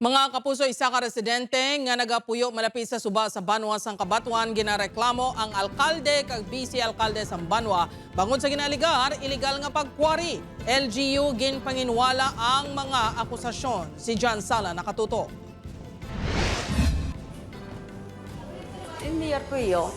Mga kapuso, isa ka residente nga nagapuyo malapit sa suba sa Banwa sang Kabatuan ginareklamo ang alkalde kag vice alkalde sang Banwa bangod sa ginaligar illegal nga pagkwari. LGU ginpanginwala ang mga akusasyon. Si John Sala nakatuto. Enviar po iyo.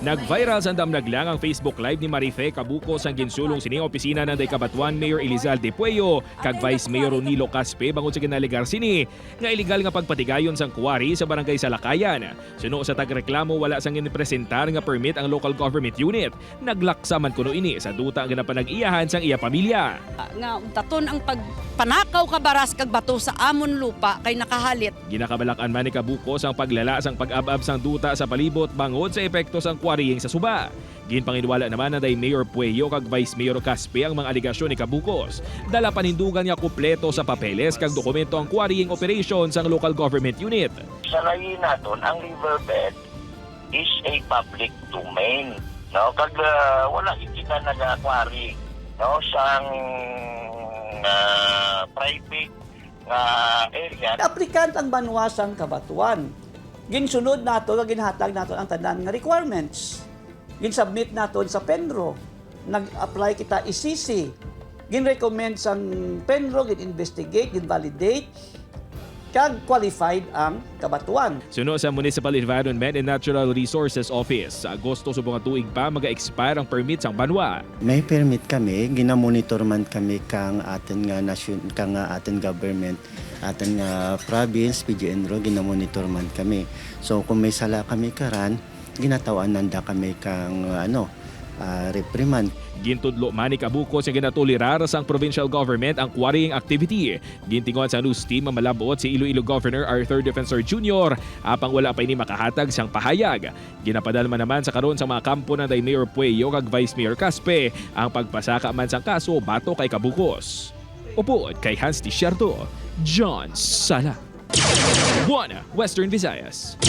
Nag-viral sa damnaglang ang Facebook Live ni Marife Kabukos ang ginsulong sining opisina ng Daykabatuan Mayor Elizalde Pueyo kag Vice Mayor Ronilo Caspe bangod sa ginaligar sini nga illegal nga pagpatigayon sang kuwari sa barangay Salakayan. Suno sa tagreklamo wala sang inipresentar nga permit ang local government unit. Naglaksa man kuno ini sa duta nga napanag-iyahan sang iya pamilya. Nga taton ang pagpanakaw ka baras kag bato sa amon lupa kay nakahalit. Ginakabalakan man ni Kabukos ang paglala sang pag-abab sang duta sa palibot bangod sa epekto sang kuwariyeng sa suba. Ginpanginwala naman na day Mayor Pueyo kag Vice Mayor Caspe ang mga aligasyon ni Kabukos. Dala panindugan niya kupleto sa papeles kag dokumento ang quarrying operation sang local government unit. sa layi naton ang riverbed is a public domain no kag ah, wala kita nag-aquary no sang ah, private nga area applicant ang banwasang kabatuan. Ginsunod nato, nga ginhatag nato ang tanan nga requirements. Ginsubmit nato sa Penro. Nag-apply kita ICC. Gin-recommend sang Penro, gin-investigate, gin-validate, kag qualified ang kabatuan. Suno sa Municipal Environment and Natural Resources Office, sa Agosto subong nga tuig pa maga-expire ang permit sang banwa. May permit kami, ginamonitor man kami kang atin nga nation kang atin government, atin nga province, PGNRO, ginamonitor man kami. So kung may sala kami karan, ginatawan nanda kami kang ano, ah, reprimand. Gintudlo man ni Kabukos nga ginatulirar sang provincial government ang quarrying activity. Gintingon sa news team malabot si Iloilo Governor Arthur Defensor Jr. apang wala pa ini makahatag sang pahayag. Ginapadalma naman sa karon sa mga kampo ng day Mayor Pueyo kag Vice Mayor Caspe ang pagpasaka man sang kaso bato kay Kabukos. Upuod kay Hans Tisierto, John Sala. Buana, Western Visayas.